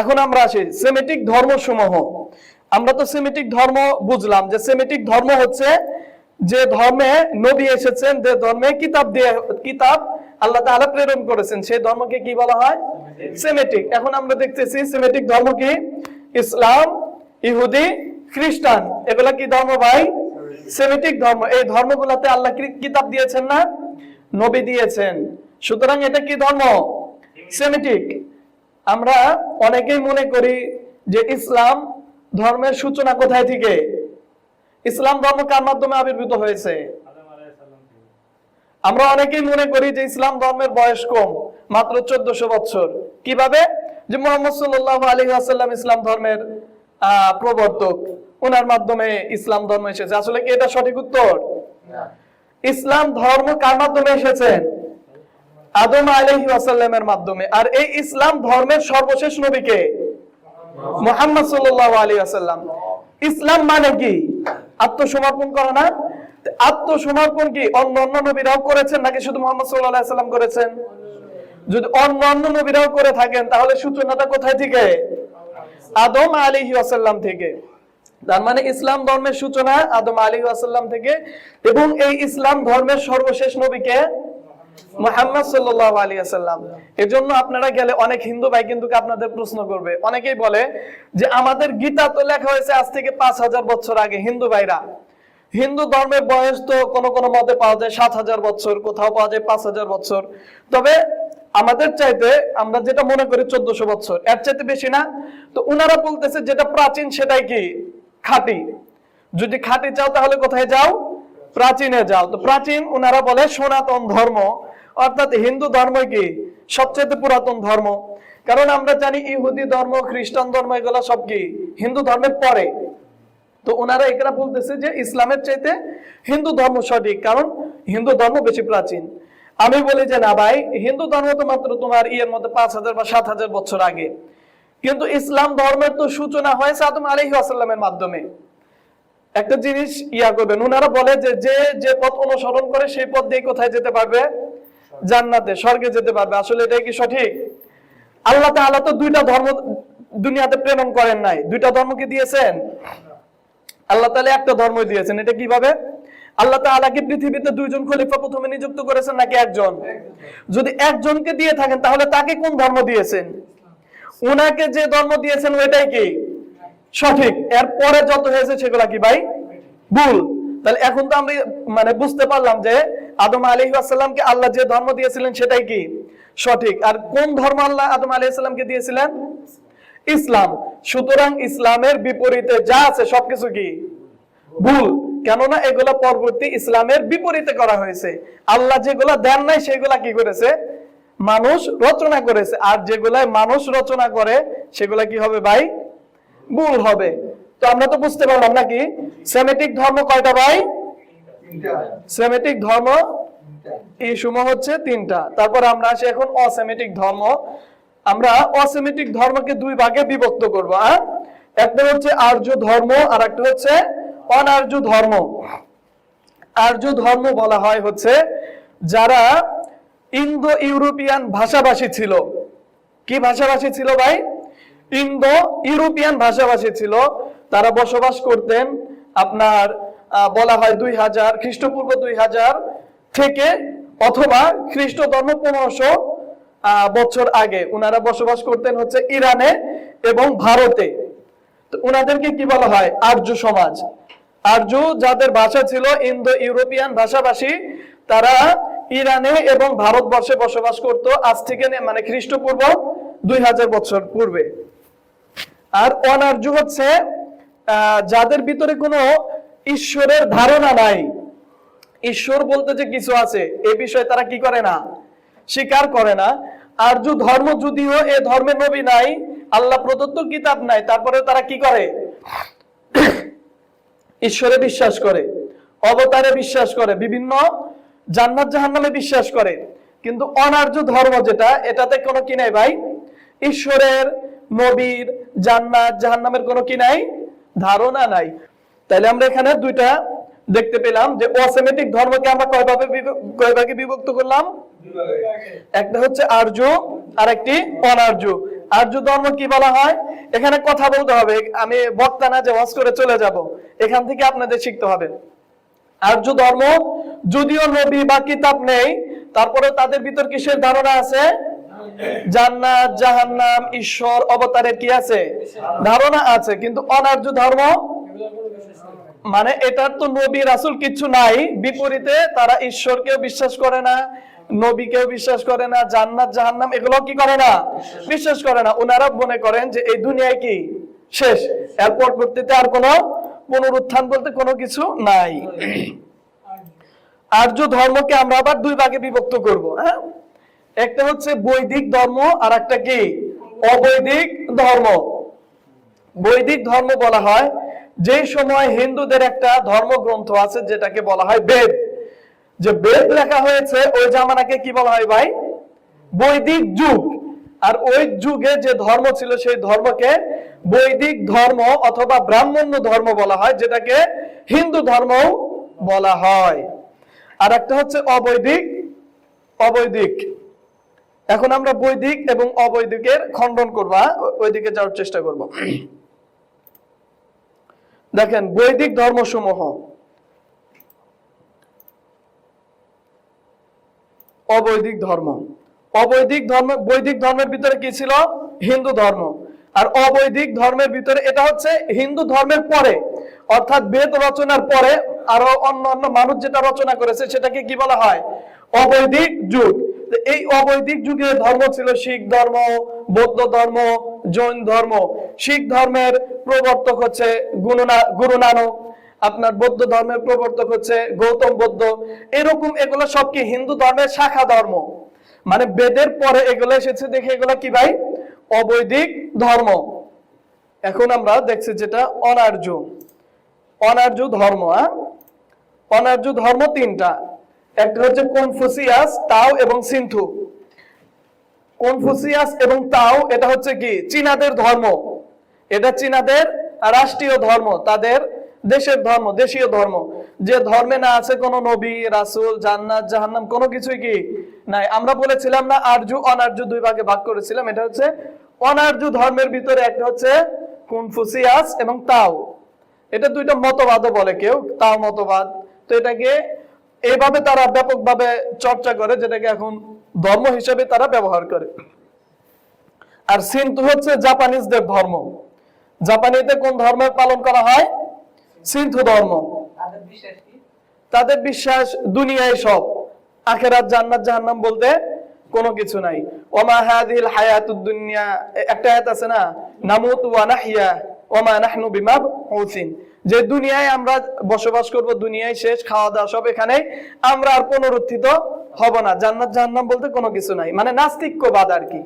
এখন আমরা আসি সেমেটিক ধর্মসমূহ। আমরা তো সেমেটিক ধর্ম বুঝলাম যে সেমেটিক ধর্ম হচ্ছে যে ধর্মে নবী এসেছেন যে ধর্মে কিতাব দিয়ে কিতাব আল্লাহ তাআলা প্রেরণ করেছেন। সেই ধর্মকে কি বলা হয়? সেমেটিক এখন আমরা দেখতেছি সেমেটিক ধর্ম কি? ইসলাম ইহুদি খ্রিস্টান। এগুলা কি ধর্ম ভাই? সেমেটিক ধর্ম। এই ধর্মগুলোতে আল্লাহ কি কিতাব দিয়েছেন না? নবী দিয়েছেন। সুতরাং এটা কি ধর্ম? সেমেটিক আমরা অনেকেই মনে করি যে ইসলাম ধর্মের সূচনা কোথায় থেকে? ইসলাম ধর্ম কার মাধ্যমে আবির্ভূত হয়েছে? আমরা অনেকেই মনে করি যে ইসলাম ধর্মের বয়স কম মাত্র চোদ্দশো বছর। কীভাবে? যে মোহাম্মদ সাল্লাহ আলী আসাল্লাম ইসলাম ধর্মের আহ, প্রবর্তক। ওনার মাধ্যমে ইসলাম ধর্ম এসেছে। আসলে কি এটা সঠিক উত্তর? ইসলাম ধর্ম কার মাধ্যমে এসেছেন আদম আলহি আসাল্লামের মাধ্যমে। আর এই ইসলাম ধর্মের সর্বশেষ নবীকে? মোহাম্মদ সাল্লাহ আলী আসাল্লাম ইসলাম মানে কি? আত্মসমর্পণ করা না? আত্মসমর্পণ কি? অন্য অন্য নবীরাও করেছেন নাকি শুধু মোহাম্মদ সাল্লাহ সাল্লাম করেছেন? যদি অন্য অন্য নবীরাও করে থাকেন, তাহলে সূচনাটা কোথায় থেকে? আদম আলিহি আসাল্লাম থেকে। তার মানে ইসলাম ধর্মের সূচনা আদম আলী আসাল্লাম থেকে। এবং এই ইসলাম ধর্মের সর্বশেষ নবীকে মোহাম্মদ সাল্লাহ আলী আসাল্লাম এর জন্য আপনারা গেলে অনেক হিন্দু ভাই কিন্তু আপনাদের প্রশ্ন করবে। অনেকেই বলে যে আমাদের গীতা তো লেখা হয়েছে আজ থেকে পাঁচ হাজার বছর আগে, হিন্দু ভাইরা। হিন্দু ধর্মের বয়স তো কোনো কোনো মতে পাওয়া যায় সাত হাজার বছর, কোথাও পাওয়া যায় পাঁচ হাজার বছর। তবে আমাদের চাইতে আমরা যেটা মনে করি চোদ্দশো বছর, এর চাইতে বেশি না। তো উনারা বলতেছে যেটা প্রাচীন সেটাই কি? খাঁটি। যদি খাঁটি চাও তাহলে কোথায় যাও? প্রাচীনে যাও। তো প্রাচীন উনারা বলে সনাতন ধর্ম। অর্থাৎ হিন্দু ধর্ম কি? সবচেয়ে পুরাতন ধর্ম। কারণ আমরা জানি ইহুদি ধর্ম, খ্রিস্টান ধর্ম, এগুলো সব কি? হিন্দু ধর্মের পরে তো ওনারা এখানে বলতেছে যে ইসলামের চাইতে হিন্দু ধর্ম সঠিক, কারণ হিন্দু ধর্ম বেশি প্রাচীন। আমি বলি যে না ভাই, হিন্দু ধর্ম তো মাত্র তোমার ইয়ের মধ্যে পাঁচ হাজার বা সাত হাজার বছর আগে। কিন্তু ইসলাম ধর্মের তো সূচনা হয়েছে আদম আলহি আসাল্লামের মাধ্যমে। একটা জিনিস ইয়া করবেন, ওনারা বলে যে যে যে পথ অনুসরণ করে সেই পথ দিয়ে কোথায় যেতে পারবে? জান্নাতে, স্বর্গে যেতে পারবে। আসলে এটাই কি সঠিক? আল্লাহ তাআলা তো দুইটা ধর্ম দুনিয়াতে প্রেরণ করেন নাই। দুইটা ধর্মকে দিয়েছেন? আল্লাহ তাআলা একটা ধর্ম দিয়েছেন। এটা কীভাবে? আল্লাহ তাআলা পৃথিবীতে দুইজন খলিফা প্রথমে নিযুক্ত করেছেন নাকি একজন? যদি একজনকে দিয়ে থাকেন, তাহলে তাকে কোন ধর্ম দিয়েছেন? উনাকে যে ধর্ম দিয়েছেন, ওইটাই কি? সঠিক। এর পরে যত হয়েছে, সেগুলা কি ভাই? ভুল। তাহলে এখন তো আমি মানে বুঝতে পারলাম যে আদম আলী আসসালামকে আল্লাহ যে ধর্ম দিয়েছিলেন সেটাই কি? সঠিক। আর কোন ধর্ম আল্লাহ আদম আলী আসসালামকে দিয়েছিলেন? ইসলাম। সুতরাং ইসলামের বিপরীতে যা আছে সবকিছু কি? ভুল। কেননা এগুলা পরবর্তী ইসলামের বিপরীতে করা হয়েছে। আল্লাহ যেগুলা দেন নাই, সেগুলা কি করেছে? মানুষ রচনা করেছে। আর যেগুলাই মানুষ রচনা করে, সেগুলা কি হবে ভাই? ভুল হবে। তো আমরা তো বুঝতে পারলাম নাকি? সেমেটিক ধর্ম কয়টা ভাই? সেমেটিক ধর্ম? এই সমূহ হচ্ছে তিনটা। তারপর আমরা আসি এখন অসেমেটিক ধর্ম। আমরা অসেমেটিক ধর্মকে দুই ভাগে বিভক্ত করব হ্যাঁ? একটা হচ্ছে আর্য ধর্ম আর একটা হচ্ছে অনার্য ধর্ম। আর্য ধর্ম বলা হয় হচ্ছে যারা ইন্দো ইউরোপিয়ান ভাষাভাষী ছিল। কি ভাষাভাষী ছিল ভাই? ইন্দো ইউরোপিয়ান ভাষাভাষী ছিল। তারা বসবাস করতেন আপনার বলা হয় দুই হাজার, খ্রিস্টপূর্ব দুই হাজার থেকে অথবা খ্রিস্ট ধর্ম পনেরোশো বছর আগে। উনারা বসবাস করতেন হচ্ছে ইরানে এবং ভারতে। উনাদেরকে কি বলা হয়? আর্য সমাজ। আর্য যাদের ভাষা ছিল ইন্দো ইউরোপিয়ান ভাষাভাষী, তারা ইরানে এবং ভারতবর্ষে বসবাস করত আজ থেকে মানে খ্রিস্টপূর্ব দুই হাজার বছর পূর্বে। আর অনার্য হচ্ছে যাদের ভিতরে কোনো ঈশ্বরের ধারণা নাই। ঈশ্বর বলতে যে কিছু আছে, এ বিষয়ে তারা কি করে না? স্বীকার করে না। আর্য ধর্ম যদিও, এ ধর্মে নবী নাই, আল্লাহ প্রদত্ত কিতাব নাই তারপরে তারা কি করে? ঈশ্বরে বিশ্বাস করে, অবতারে বিশ্বাস করে, বিভিন্ন জান্নাত জাহান্নামে বিশ্বাস করে। কিন্তু অনার্য ধর্ম যেটা, এটাতে কোনো কি নাই ভাই? ঈশ্বরের, নবীর, জান্নাত জাহান্নামের কোনো কি নাই? ধারণা নাই। তাহলে আমরা এখানে দুইটা দেখতে পেলাম যে অসেমেটিক ধর্মকে আমরা কয় ভাবে কয় ভাগে বিভক্ত করলাম? একটা হচ্ছে আর্য আর একটি অনার্য। আর্য ধর্ম কি বলা হয়? এখানে কথা বলতে হবে। আমি বক্তা না যে ওয়াজ করে চলে যাব। এখান থেকে আপনাদের শিখতে হবে। আর্য ধর্ম যদিও নবী বা কিতাব নেই তারপরে তাদের ভিতর কিসের ধারণা আছে? জান্নাত, জাহান্নাম, ঈশ্বর, অবতারের কি আছে? ধারণা আছে, কিন্তু অনার্য ধর্ম মানে এটার তো নবী রাসূল কিছু নাই। বিপরীতে তারা ঈশ্বরকেও বিশ্বাস করে না, নবীকেও বিশ্বাস করে না, জান্নাত, জাহান্নাম এগুলো কি করে না? বিশ্বাস করে না। ওনারা মনে করেন যে এই দুনিয়ায় কি? শেষ। এর পরবর্তীতে আর কোনো পুনরুত্থান বলতে কোনো কিছু নাই। আর্য ধর্মকে আমরা আবার দুই ভাগে বিভক্ত করব হ্যাঁ? একটা হচ্ছে বৈদিক ধর্ম, আর একটা কি? অবৈদিক ধর্ম। বৈদিক ধর্ম বলা হয় যে সময় হিন্দুদের একটা ধর্মগ্রন্থ আছে যেটাকে বলা হয় বেদ। যে বেদ লেখা হয়েছে ওই জামানাকে কি বলা হয় ভাই? বৈদিক যুগ। আর ওই যুগে যে ধর্ম ছিল সেই ধর্মকে বৈদিক ধর্ম অথবা ব্রাহ্মণ্য ধর্ম বলা হয়, যেটাকে হিন্দু ধর্ম বলা হয়। আর একটা হচ্ছে অবৈদিক অবৈদিক। এখন আমরা বৈদিক এবং অবৈদিকের খণ্ডন করবা ওইদিকে যাওয়ার চেষ্টা করব। দেখেন, বৈদিক ধর্মসমূহ। অবৈদিক ধর্ম। অবৈদিক ধর্ম, বৈদিক ধর্মের ভিতরে কি ছিল? হিন্দু ধর্ম। আর অবৈদিক ধর্মের ভিতরে এটা হচ্ছে হিন্দু ধর্মের পরে। অর্থাৎ বেদ রচনার পরে আরও অন্য অন্য মানুষ যেটা রচনা করেছে, সেটাকে কি বলা হয়? অবৈদিক যুগ। এই অবৈদিক যুগে ধর্ম ছিল শিখ ধর্ম, বৌদ্ধ ধর্ম জৈন ধর্ম, শিখ ধর্মের প্রবর্তক হচ্ছে গুরু নানক আপনার বৌদ্ধ ধর্মের প্রবর্তক হচ্ছে গৌতম বৌদ্ধ। এরকম এগুলো সব কি হিন্দু ধর্মের শাখা ধর্ম? মানে বেদের পরে এগুলো এসেছে দেখে এগুলো কি ভাই? অবৈদিক ধর্ম। এখন আমরা দেখছি যেটা অনার্য। অনার্য ধর্ম অনার্য ধর্ম তিনটা। একটা হচ্ছে কনফুসিয়াস, তাও এবং সিন্ধু। কনফুসিয়াস এবং তাও এটা হচ্ছে কি? চীনাদের ধর্ম। এটা চীনাদের রাষ্ট্রীয় ধর্ম, তাদের দেশের ধর্ম, দেশীয় ধর্ম। যে ধর্মে না আছে কোনো নবী, রাসূল, জান্নাত, জাহান্নাম, কোনো কিছুই কি নাই। আমরা বলেছিলাম না আর্য অনার্য দুই ভাগে ভাগ করেছিলাম। এটা হচ্ছে অনার্য ধর্মের ভিতরে একটা হচ্ছে কনফুসিয়াস এবং তাও এটা দুইটা মতবাদও বলে কেউ তাও মতবাদ। তো এটাকে এইভাবে তারা ব্যাপকভাবে চর্চা করে, যেটাকে এখন ধর্ম হিসেবে তারা ব্যবহার করে। আর সিন্তু হচ্ছে জাপানিজদের ধর্ম। জাপানিতে কোন ধর্মের পালন করা হয়? সিন্ধু ধর্ম। তাদের বিশ্বাস দুনিয়ায় সব। আখেরাত জান্নাত জাহান্নাম বলতে কোনো কিছু নাই। ওমা হাদিল হায়াতুদ দুনিয়া একটা আয়াত আছে না? নামুত ওয়া নাহইয়া ওমা নাহনু বিমাবউসিন যে দুনিয়ায় আমরা বসবাস করব দুনিয়ায় শেষ খাওয়া দাওয়া সব এখানে। আমরা আর পুনরুত্থিত হব না। জান্নাত জাহান্নাম বলতে কোনো কিছু নাই। মানে নাস্তিক্যবাদ আর কি।